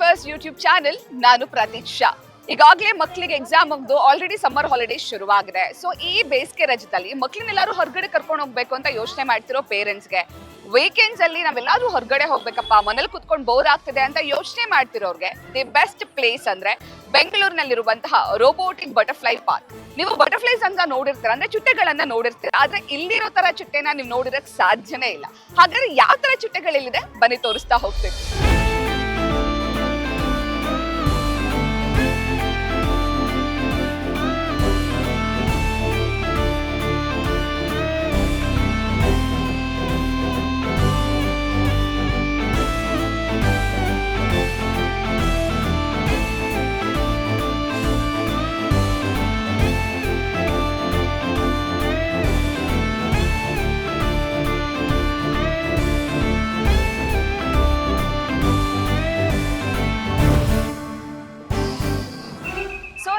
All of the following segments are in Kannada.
ಫಸ್ಟ್ ಯೂಟ್ಯೂಬ್ ಚಾನೆಲ್ ನಾನು ಪ್ರತೀಕ್ಷಾ. ಈಗಾಗಲೇ ಮಕ್ಕಳಿಗೆ ಎಕ್ಸಾಮ್ ಮುಗ್ದು ಆಲ್ರೆಡಿ ಸಮ್ಮರ್ ಹಾಲಿಡೇಸ್ ಶುರುವಾಗಿದೆ. ಸೊ ಈ ಬೇಸಿಗೆ ರಜದಲ್ಲಿ ಮಕ್ಕಳನ್ನೆಲ್ಲರೂ ಹೊರಗಡೆ ಕರ್ಕೊಂಡು ಹೋಗ್ಬೇಕು ಅಂತ ಯೋಚನೆ ಮಾಡ್ತಿರೋ ಪೇರೆಂಟ್ಸ್ಗೆ ವೀಕೆಂಡ್ಸ್ ಅಲ್ಲಿ ನಾವೆಲ್ಲರೂ ಹೊರಗಡೆ ಹೋಗ್ಬೇಕಪ್ಪ, ಮನೇಲಿ ಕುತ್ಕೊಂಡು ಬೋರ್ ಆಗ್ತಿದೆ ಅಂತ ಯೋಚನೆ ಮಾಡ್ತಿರೋರ್ಗೆ ದಿ ಬೆಸ್ಟ್ ಪ್ಲೇಸ್ ಅಂದ್ರೆ ಬೆಂಗಳೂರಿನಲ್ಲಿರುವಂತಹ ರೋಬೋಟಿಕ್ ಬಟರ್ಫ್ಲೈ ಪಾರ್ಕ್ ನೀವು ಬಟರ್ಫ್ಲೈಸ್ ಅಂತ ನೋಡಿರ್ತೀರ, ಅಂದ್ರೆ ಚಿಟ್ಟೆಗಳನ್ನ ನೋಡಿರ್ತೀರ, ಆದ್ರೆ ಇಲ್ಲಿರೋ ತರ ಚಿಟ್ಟೆನ ನೀವು ನೋಡಿರಕ್ ಸಾಧ್ಯನೇ ಇಲ್ಲ. ಹಾಗಾದ್ರೆ ಯಾವ ತರ ಚಿಟ್ಟೆಗಳಿಲ್ಲಿದೆ? ಬನ್ನಿ ತೋರಿಸ್ತಾ ಹೋಗ್ತೀವಿ.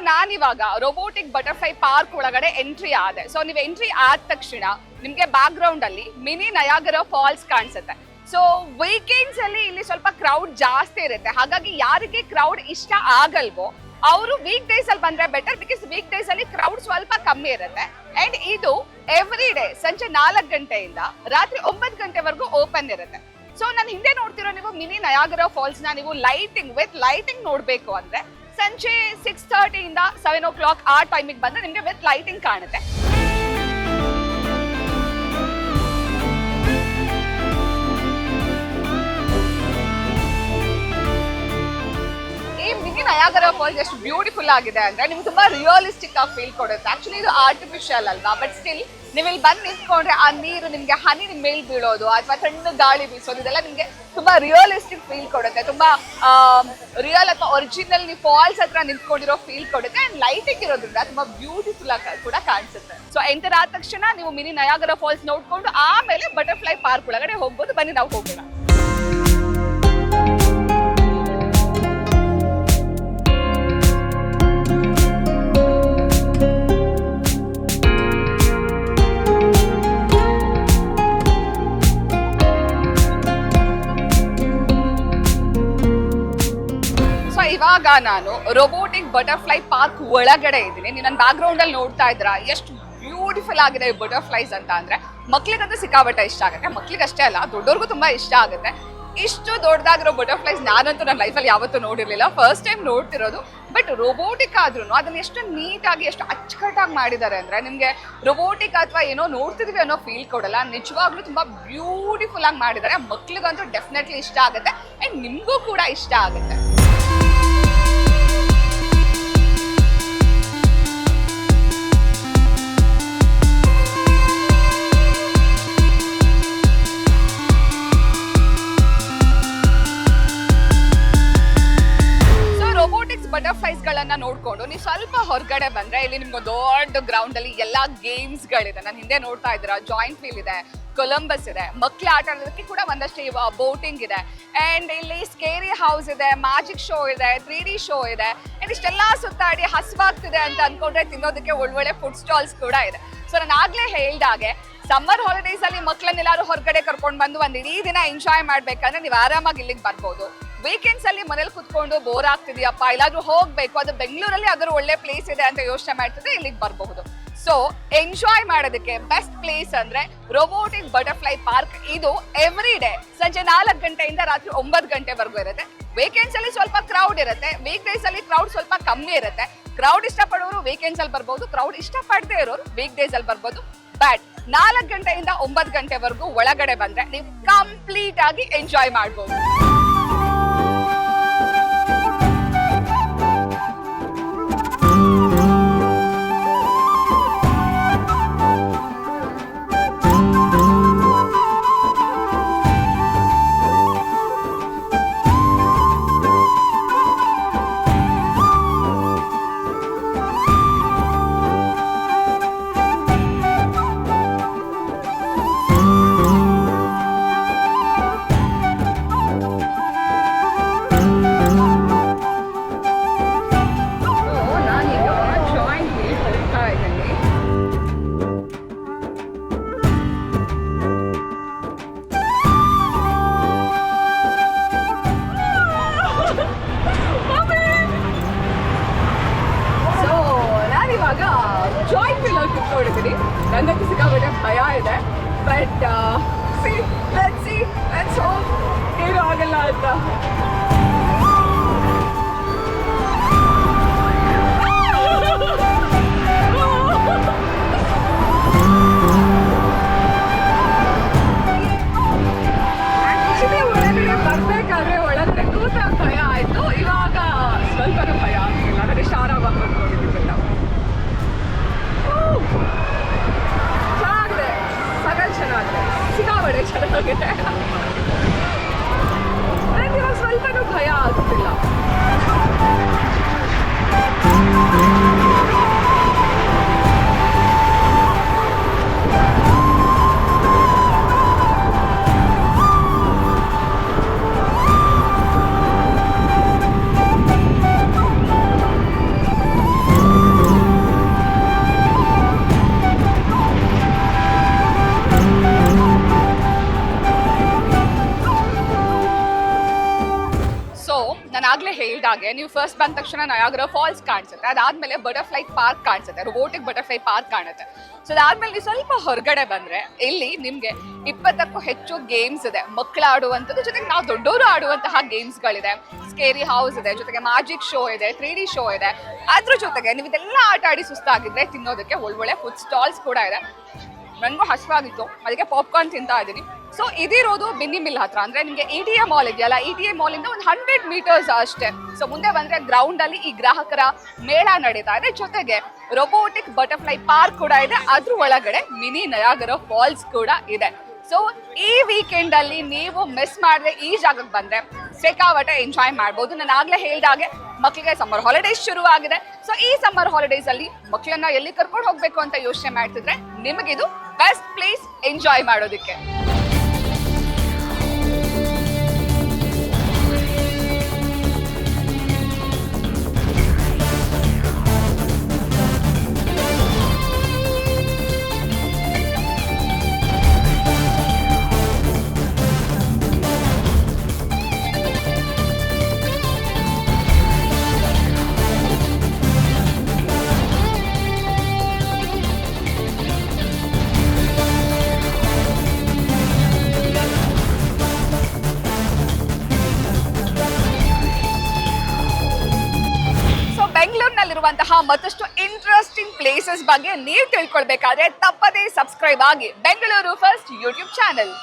ನಾನಿವಾಗ ರೋಬೋಟಿಕ್ ಬಟರ್ಫ್ಲೈ ಪಾರ್ಕ್ ಒಳಗಡೆ ಎಂಟ್ರಿ ಆದೆ. ಸೊ ನೀವು ಎಂಟ್ರಿ ಆದ ತಕ್ಷಣ ನಿಮ್ಗೆ ಬ್ಯಾಕ್ ಗ್ರೌಂಡ್ ಅಲ್ಲಿ ಮಿನಿ ನಯಾಗರ ಫಾಲ್ಸ್ ಕಾಣಿಸುತ್ತೆ. ಸೊ ವೀಕೆಂಡ್ಸ್ ಅಲ್ಲಿ ಇಲ್ಲಿ ಸ್ವಲ್ಪ ಕ್ರೌಡ್ ಜಾಸ್ತಿ ಇರುತ್ತೆ. ಹಾಗಾಗಿ ಯಾರಿಗೆ ಕ್ರೌಡ್ ಇಷ್ಟ ಆಗಲ್ವೋ, ಅವರು ವೀಕ್ ಡೇಸ್ ಅಲ್ಲಿ ಬಂದ್ರೆ ಬೆಟರ್ ಬಿಕಾಸ್ ವೀಕ್ ಡೇಸ್ ಅಲ್ಲಿ ಕ್ರೌಡ್ ಸ್ವಲ್ಪ ಕಮ್ಮಿ ಇರುತ್ತೆ. ಅಂಡ್ ಇದು ಎವ್ರಿ ಡೇ ಸಂಜೆ ನಾಲ್ಕು ಗಂಟೆಯಿಂದ ರಾತ್ರಿ ಒಂಬತ್ತು ಗಂಟೆವರೆಗೂ ಓಪನ್ ಇರುತ್ತೆ. ಸೊ ನಾನು ಹಿಂದೆ ನೋಡ್ತಿರೋ ನೀವು ಮಿನಿ ನಯಾಗರ ಫಾಲ್ಸ್ನ ನೀವು ಲೈಟಿಂಗ್ ವಿತ್ ಲೈಟಿಂಗ್ ನೋಡ್ಬೇಕು ಅಂದ್ರೆ ಸಂಜೆ ಸಿಕ್ಸ್ ಥರ್ಟಿಯಿಂದ ಸೆವೆನ್ ಓ ಕ್ಲಾಕ್ ಆ ಟೈಮಿಗೆ ಬಂದ್ರೆ ನಿಮಗೆ ವಿತ್ ಲೈಟಿಂಗ್ ಕಾಣುತ್ತೆ. ನಯಾಗರ ಫಾಲ್ಸ್ ಎಷ್ಟು ಬ್ಯೂಟಿಫುಲ್ ಆಗಿದೆ ಅಂದ್ರೆ ನಿಮ್ಗೆ ತುಂಬಾ ರಿಯಲಿಸ್ಟಿಕ್ ಆಗಿ ಫೀಲ್ ಕೊಡುತ್ತೆ. ಆಕ್ಚುಲಿ ಇದು ಆರ್ಟಿಫಿಷಿಯಲ್ ಅಲ್ವಾ? ಬಟ್ ಸ್ಟಿಲ್ ನೀವು ಇಲ್ಲಿ ಬಂದು ನಿಂತ್ಕೊಂಡ್ರೆ ಆ ನೀರು ನಿಮ್ಗೆ ಹನಿ ನಿಮ್ ಮೇಲ್ ಬೀಳೋದು, ಅಥವಾ ತಣ್ಣ ಗಾಳಿ ಬೀಸೋದು ಇದೆಲ್ಲ ನಿಮ್ಗೆ ತುಂಬಾ ರಿಯಲಿಸ್ಟಿಕ್ ಫೀಲ್ ಕೊಡುತ್ತೆ. ತುಂಬಾ ರಿಯಲ್ ಅಥವಾ ಒರಿಜಿನಲ್ ನೀವು ಫಾಲ್ಸ್ ಹತ್ರ ನಿಂತ್ಕೊಂಡಿರೋ ಫೀಲ್ ಕೊಡುತ್ತೆ ಅಂಡ್ ಲೈಟಿಂಗ್ ಇರೋದ್ರಿಂದ ತುಂಬಾ ಬ್ಯೂಟಿಫುಲ್ ಆಗಿ ಕೂಡ ಕಾಣಿಸುತ್ತೆ. ಸೊ ಎಂಟರ್ ಆದ ತಕ್ಷಣ ನೀವು ಮಿನಿ ನಯಾಗರ ಫಾಲ್ಸ್ ನೋಡ್ಕೊಂಡು ಆಮೇಲೆ ಬಟರ್ಫ್ಲೈ ಪಾರ್ಕ್ ಒಳಗಡೆ ಹೋಗ್ಬೋದು. ಬನ್ನಿ, ನಾವು ಹೋಗೋಣ. ಇವಾಗ ನಾನು ರೋಬೋಟಿಕ್ ಬಟರ್ಫ್ಲೈ ಪಾರ್ಕ್ ಒಳಗಡೆ ಇದ್ದೀನಿ. ನೀನು ನನ್ನ ಬ್ಯಾಕ್ ಅಲ್ಲಿ ನೋಡ್ತಾ ಇದ್ರ ಎಷ್ಟು ಬ್ಯೂಟಿಫುಲ್ ಆಗಿದೆ ಬಟರ್ಫ್ಲೈಸ್ ಅಂತ ಅಂದ್ರೆ ಮಕ್ಳಿಗಂತೂ ಸಿಕ್ಕಾಪಟ್ಟೆ ಇಷ್ಟ ಆಗುತ್ತೆ. ಮಕ್ಳಿಗೆ ಅಷ್ಟೇ ಅಲ್ಲ ದೊಡ್ಡವ್ರಿಗೂ ತುಂಬಾ ಇಷ್ಟ ಆಗುತ್ತೆ. ಇಷ್ಟು ದೊಡ್ಡದಾಗಿರೋ ಬಟರ್ಫ್ಲೈಸ್ ನಾನಂತೂ ನನ್ನ ಲೈಫಲ್ಲಿ ಯಾವತ್ತೂ ನೋಡಿರಲಿಲ್ಲ. ಫಸ್ಟ್ ಟೈಮ್ ನೋಡ್ತಿರೋದು. ಬಟ್ ರೋಬೋಟಿಕ್ ಆದ್ರೂ ಅದನ್ನ ಎಷ್ಟು ನೀಟಾಗಿ ಎಷ್ಟು ಅಚ್ಚುಕಟ್ಟಾಗಿ ಮಾಡಿದ್ದಾರೆ ಅಂದ್ರೆ, ನಿಮಗೆ ರೋಬೋಟಿಕ್ ಅಥವಾ ಏನೋ ನೋಡ್ತಿದ್ವಿ ಅನ್ನೋ ಫೀಲ್ ಕೊಡಲ್ಲ. ನಿಜವಾಗ್ಲೂ ತುಂಬಾ ಬ್ಯೂಟಿಫುಲ್ ಆಗಿ ಮಾಡಿದ್ದಾರೆ. ಮಕ್ಳಿಗಂತೂ ಡೆಫಿನೆಟ್ಲಿ ಇಷ್ಟ ಆಗುತ್ತೆ. ಅಂಡ್ ನಿಮಗೂ ಕೂಡ ಇಷ್ಟ ಆಗುತ್ತೆ. ಬಂದ್ರೆ ಇಲ್ಲಿ ನಿಮ್ಗೆ ದೊಡ್ಡ ಗ್ರೌಂಡ್ ಅಲ್ಲಿ ಎಲ್ಲಾ ಗೇಮ್ಸ್ ಗಳಿದೆ. ನಾನು ಹಿಂದೆ ನೋಡ್ತಾ ಇದ್ದೀರಾ ಜಾಯಿಂಟ್ ಫೀಲ್ ಇದೆ ಕೊಲಂಬಸ್ ಇದೆ, ಮಕ್ಳು ಆಟ ಆಡೋದಕ್ಕೆ ಕೂಡ ಒಂದಷ್ಟು ಬೋಟಿಂಗ್ ಇದೆ. ಅಂಡ್ ಇಲ್ಲಿ ಸ್ಕೇರಿ ಹೌಸ್ ಇದೆ ಮ್ಯಾಜಿಕ್ ಶೋ ಇದೆ ತ್ರೀ ಡಿ ಶೋ ಇದೆ. ಅಂಡ್ ಇಷ್ಟೆಲ್ಲ ಸುತ್ತಾಡಿ ಹಸುವಾಗ್ತಿದೆ ಅಂತ ಅನ್ಕೊಂಡ್ರೆ ತಿನ್ನೋದಕ್ಕೆ ಒಳ್ಳೊಳ್ಳೆ ಫುಡ್ ಸ್ಟಾಲ್ಸ್ ಕೂಡ ಇದೆ. ಸೊ ನಾನು ಆಗ್ಲೇ ಹೇಳ್ದಾಗೆ ಸಮ್ಮರ್ ಹಾಲಿಡೇಸ್ ಅಲ್ಲಿ ಮಕ್ಕಳನ್ನೆಲ್ಲರೂ ಹೊರಗಡೆ ಕರ್ಕೊಂಡು ಬಂದು ಒಂದು ಇಡೀ ದಿನ ಎಂಜಾಯ್ ಮಾಡ್ಬೇಕಂದ್ರೆ ನೀವು ಆರಾಮಾಗಿ ಇಲ್ಲಿಗೆ ಬರ್ಬೋದು. ವೀಕೆಂಡ್ಸ್ ಅಲ್ಲಿ ಮನೇಲಿ ಕುತ್ಕೊಂಡು ಬೋರ್ ಆಗ್ತಿದ್ಯಪ್ಪ. ಎಲ್ಲಾದ್ರೂ ಹೋಗ್ಬೇಕು. ಅದು ಬೆಂಗಳೂರಲ್ಲಿ ಅದರ ಒಳ್ಳೆ ಪ್ಲೇಸ್ ಇದೆ ಅಂತ ಯೋಚನೆ ಮಾಡ್ತಿದ್ರೆ ಇಲ್ಲಿಗೆ ಬರಬಹುದು. ಸೊ ಎಂಜಾಯ್ ಮಾಡೋದಕ್ಕೆ ಬೆಸ್ಟ್ ಪ್ಲೇಸ್ ಅಂದ್ರೆ ರೋಬೋಟಿಕ್ ಬಟರ್ಫ್ಲೈ ಪಾರ್ಕ್ ಇದು ಎವ್ರಿ ಡೇ ಸಂಜೆ ನಾಲ್ಕು ಗಂಟೆಯಿಂದ ರಾತ್ರಿ ಒಂಬತ್ತು ಗಂಟೆವರೆಗೂ ಇರುತ್ತೆ. ವೀಕೆಂಡ್ಸ್ ಅಲ್ಲಿ ಸ್ವಲ್ಪ ಕ್ರೌಡ್ ಇರುತ್ತೆ. ವೀಕ್ ಡೇಸ್ ಅಲ್ಲಿ ಕ್ರೌಡ್ ಸ್ವಲ್ಪ ಕಮ್ಮಿ ಇರುತ್ತೆ. ಕ್ರೌಡ್ ಇಷ್ಟಪಡೋರು ವೀಕೆಂಡ್ಸ್ ಅಲ್ಲಿ ಬರ್ಬೋದು. ಕ್ರೌಡ್ ಇಷ್ಟಪಡದೇ ಇರೋರು ವೀಕ್ ಡೇಸ್ ಅಲ್ಲಿ ಬರ್ಬೋದು. ಬಟ್ ನಾಲ್ಕು ಗಂಟೆಯಿಂದ ಒಂಬತ್ತು ಗಂಟೆವರೆಗೂ ಒಳಗಡೆ ಬಂದ್ರೆ ನೀವು ಕಂಪ್ಲೀಟ್ ಆಗಿ ಎಂಜಾಯ್ ಮಾಡ್ಬೋದು. ನನ್ನ ಸಿಕ್ಕಾಪಟ್ಟೆ ಭಯ ಇದೆ. But see let's see let's hope ಏನೂ ಆಗಲ್ಲ ಅಂತ. লাগে টাকা ಆಗ್ಲೇ ಹಾಗೆ ನೀವು ಫಸ್ಟ್ ಬಂದ ತಕ್ಷಣ ನಯಾಗ್ರ ಫಾಲ್ಸ್ ಕಾಣಿಸುತ್ತೆ. ಅದಾದ್ಮೇಲೆ ಬಟರ್ಫ್ಲೈ ಪಾರ್ಕ್ ಕಾಣಿಸುತ್ತೆ. ರೋಬೋಟಿಕ್ ಬಟರ್ಫ್ಲೈ ಪಾರ್ಕ್ ಕಾಣುತ್ತೆ. ಸೊ ಅದಾದ್ಮೇಲೆ ನೀವು ಸ್ವಲ್ಪ ಹೊರಗಡೆ ಬಂದ್ರೆ, ಇಲ್ಲಿ ನಿಮ್ಗೆ ಇಪ್ಪತ್ತಕ್ಕೂ ಹೆಚ್ಚು ಗೇಮ್ಸ್ ಇದೆ. ಮಕ್ಕಳು ಆಡುವಂಥದ್ದು ಜೊತೆಗೆ ನಾವು ದೊಡ್ಡವರು ಆಡುವಂತಹ ಗೇಮ್ಸ್ಗಳಿದೆ ಸ್ಕೇರಿ ಹೌಸ್ ಇದೆ, ಜೊತೆಗೆ ಮ್ಯಾಜಿಕ್ ಶೋ ಇದೆ ತ್ರೀ ಡಿ ಶೋ ಇದೆ. ಅದ್ರ ಜೊತೆಗೆ ನೀವು ಇದೆಲ್ಲ ಆಟ ಆಡಿ ಸುಸ್ತಾಗಿದ್ರೆ ತಿನ್ನೋದಕ್ಕೆ ಒಳ್ಳೊಳ್ಳೆ ಫುಡ್ ಸ್ಟಾಲ್ಸ್ ಕೂಡ ಇದೆ. ನನಗೂ ಹಸಿವಾಗಿತ್ತು. ಅದಕ್ಕೆ ಪಾಪ್ಕಾರ್ನ್ ತಿಂತಾ ಇದ್ದೀನಿ. ಸೊ ಇದಿರೋದು ಬಿನ್ನಿ ಮಿಲ್ ಹತ್ರ. ಅಂದ್ರೆ ನಿಮಗೆ ಇ ಟಿ ಎ ಮಾಲ್ ಇದೆಯಲ್ಲ ಇ ಟಿ ಎ ಮಾಲ್ ಇಂದ ಒಂದು ಹಂಡ್ರೆಡ್ ಮೀಟರ್ಸ್ ಅಷ್ಟೇ. ಸೊ ಮುಂದೆ ಬಂದ್ರೆ ಗ್ರೌಂಡ್ ಅಲ್ಲಿ ಈ ಗ್ರಾಹಕರ ಮೇಳ ನಡೀತಾ ಇದೆ. ಜೊತೆಗೆ ರೊಬೋಟಿಕ್ ಬಟರ್ಫ್ಲೈ ಪಾರ್ಕ್ ಕೂಡ ಇದೆ. ಅದ್ರ ಒಳಗಡೆ ಮಿನಿ ನಯಾಗರ ಫಾಲ್ಸ್ ಕೂಡ ಇದೆ. ಸೊ ಈ ವೀಕೆಂಡ್ ಅಲ್ಲಿ ನೀವು ಮಿಸ್ ಮಾಡದೆ ಈ ಜಾಗಕ್ಕೆ ಬಂದ್ರೆ ಸಿಕ್ಕಾವಟೆ ಎಂಜಾಯ್ ಮಾಡ್ಬೋದು. ನಾನು ಆಗ್ಲೇ ಹೇಳ್ದಾಗೆ ಮಕ್ಕಳಿಗೆ ಸಮ್ಮರ್ ಹಾಲಿಡೇಸ್ ಶುರು ಆಗಿದೆ ಸೊ ಈ ಸಮ್ಮರ್ ಹಾಲಿಡೇಸ್ ಅಲ್ಲಿ ಮಕ್ಕಳನ್ನ ಎಲ್ಲಿ ಕರ್ಕೊಂಡು ಹೋಗ್ಬೇಕು ಅಂತ ಯೋಚನೆ ಮಾಡ್ತಿದ್ರೆ ನಿಮಗಿದು ಬೆಸ್ಟ್ ಪ್ಲೇಸ್ ಎಂಜಾಯ್ ಮಾಡೋದಕ್ಕೆ. ಮತ್ತಷ್ಟು ಇಂಟ್ರೆಸ್ಟಿಂಗ್ ಪ್ಲೇಸಸ್ ಬಗ್ಗೆ ನೀವು ತಿಳ್ಕೊಳ್ಬೇಕಾದ್ರೆ ತಪ್ಪದೇ ಸಬ್ಸ್ಕ್ರೈಬ್ ಆಗಿ ಬೆಂಗಳೂರು ಫಸ್ಟ್ ಯೂಟ್ಯೂಬ್ ಚಾನೆಲ್